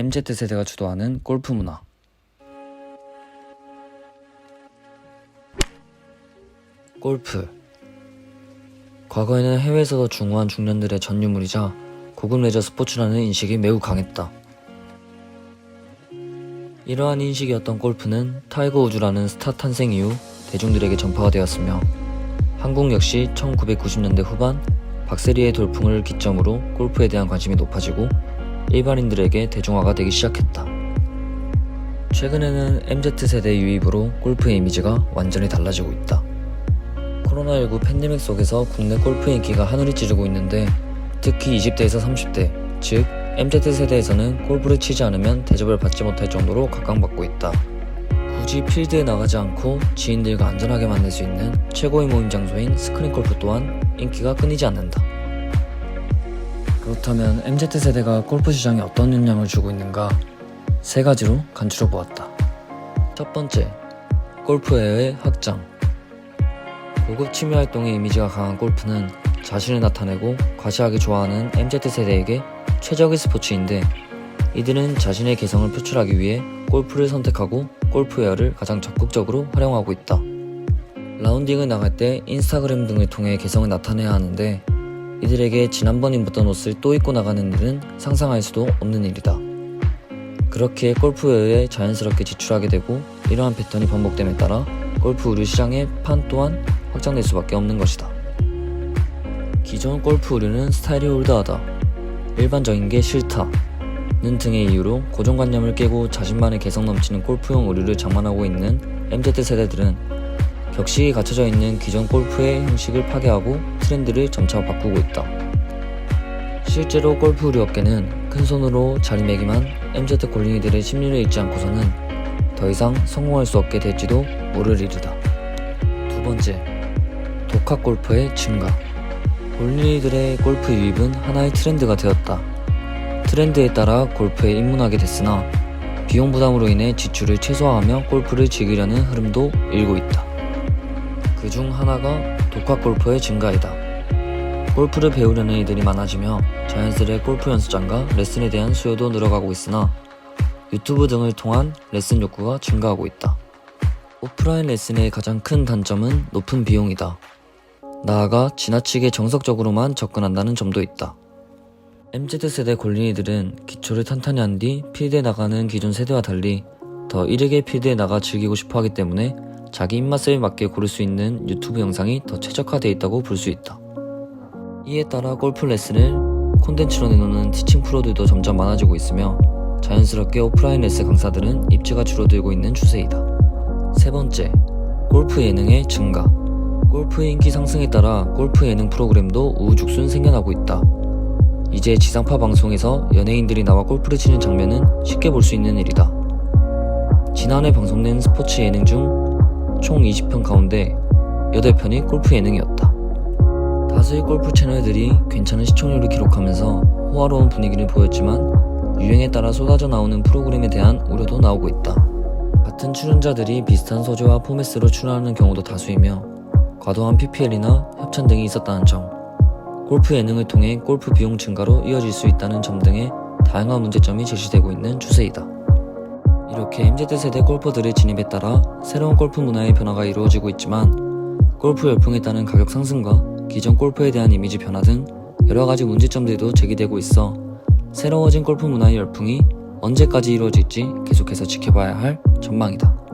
MZ세대가 주도하는 골프 문화. 골프. 과거에는 해외에서도 중후한 중년들의 전유물이자 고급 레저 스포츠라는 인식이 매우 강했다. 이러한 인식이었던 골프는 타이거 우즈라는 스타 탄생 이후 대중들에게 전파가 되었으며 한국 역시 1990년대 후반 박세리의 돌풍을 기점으로 골프에 대한 관심이 높아지고 일반인들에게 대중화가 되기 시작했다. 최근에는 MZ세대 유입으로 골프의 이미지가 완전히 달라지고 있다. 코로나19 팬데믹 속에서 국내 골프 인기가 하늘을 찌르고 있는데 특히 20대에서 30대, 즉 MZ세대에서는 골프를 치지 않으면 대접을 받지 못할 정도로 각광받고 있다. 굳이 필드에 나가지 않고 지인들과 안전하게 만날 수 있는 최고의 모임 장소인 스크린 골프 또한 인기가 끊이지 않는다. 그렇다면 MZ세대가 골프 시장에 어떤 영향을 주고 있는가? 세 가지로 간추려 보았다. 첫 번째, 골프웨어의 확장. 고급 취미 활동의 이미지가 강한 골프는 자신을 나타내고 과시하기 좋아하는 MZ세대에게 최적의 스포츠인데 이들은 자신의 개성을 표출하기 위해 골프를 선택하고 골프웨어를 가장 적극적으로 활용하고 있다. 라운딩을 나갈 때 인스타그램 등을 통해 개성을 나타내야 하는데 이들에게 지난번 입었던 옷을 또 입고 나가는 일은 상상할 수도 없는 일이다. 그렇게 골프웨어에 자연스럽게 지출하게 되고 이러한 패턴이 반복됨에 따라 골프 의류 시장의 판 또한 확장될 수밖에 없는 것이다. 기존 골프 의류는 스타일이 올드하다. 일반적인 게 싫다. 는 등의 이유로 고정관념을 깨고 자신만의 개성 넘치는 골프용 의류를 장만하고 있는 MZ세대들은 격식이 갖춰져 있는 기존 골프의 형식을 파괴하고 트렌드를 점차 바꾸고 있다. 실제로 골프 의류 업계는 큰 손으로 자리매김한 MZ 골린이들의 심리를 읽지 않고서는 더 이상 성공할 수 없게 될지도 모를 일이다. 두 번째, 독학 골프의 증가. 골린이들의 골프 유입은 하나의 트렌드가 되었다. 트렌드에 따라 골프에 입문하게 됐으나 비용 부담으로 인해 지출을 최소화하며 골프를 즐기려는 흐름도 일고 있다. 그 중 하나가 독학 골프의 증가이다. 골프를 배우려는 이들이 많아지며 자연스레 골프 연습장과 레슨에 대한 수요도 늘어가고 있으나 유튜브 등을 통한 레슨 욕구가 증가하고 있다. 오프라인 레슨의 가장 큰 단점은 높은 비용이다. 나아가 지나치게 정석적으로만 접근한다는 점도 있다. MZ세대 골린이들은 기초를 탄탄히 한 뒤 필드에 나가는 기존 세대와 달리 더 이르게 필드에 나가 즐기고 싶어 하기 때문에 자기 입맛에 맞게 고를 수 있는 유튜브 영상이 더 최적화되어 있다고 볼 수 있다. 이에 따라 골프 레슨을 콘텐츠로 내놓는 티칭 프로들도 점점 많아지고 있으며 자연스럽게 오프라인 레슨 강사들은 입지가 줄어들고 있는 추세이다. 세 번째, 골프 예능의 증가. 골프 인기 상승에 따라 골프 예능 프로그램도 우후죽순 생겨나고 있다. 이제 지상파 방송에서 연예인들이 나와 골프를 치는 장면은 쉽게 볼 수 있는 일이다. 지난해 방송된 스포츠 예능 중 총 20편 가운데 8편이 골프 예능이었다. 다수의 골프 채널들이 괜찮은 시청률을 기록하면서 호화로운 분위기를 보였지만 유행에 따라 쏟아져 나오는 프로그램에 대한 우려도 나오고 있다. 같은 출연자들이 비슷한 소재와 포맷으로 출연하는 경우도 다수이며 과도한 PPL이나 협찬 등이 있었다는 점, 골프 예능을 통해 골프 비용 증가로 이어질 수 있다는 점 등의 다양한 문제점이 제시되고 있는 추세이다. 이렇게 MZ세대 골퍼들의 진입에 따라 새로운 골프 문화의 변화가 이루어지고 있지만 골프 열풍에 따른 가격 상승과 기존 골프에 대한 이미지 변화 등 여러 가지 문제점들도 제기되고 있어 새로워진 골프 문화의 열풍이 언제까지 이루어질지 계속해서 지켜봐야 할 전망이다.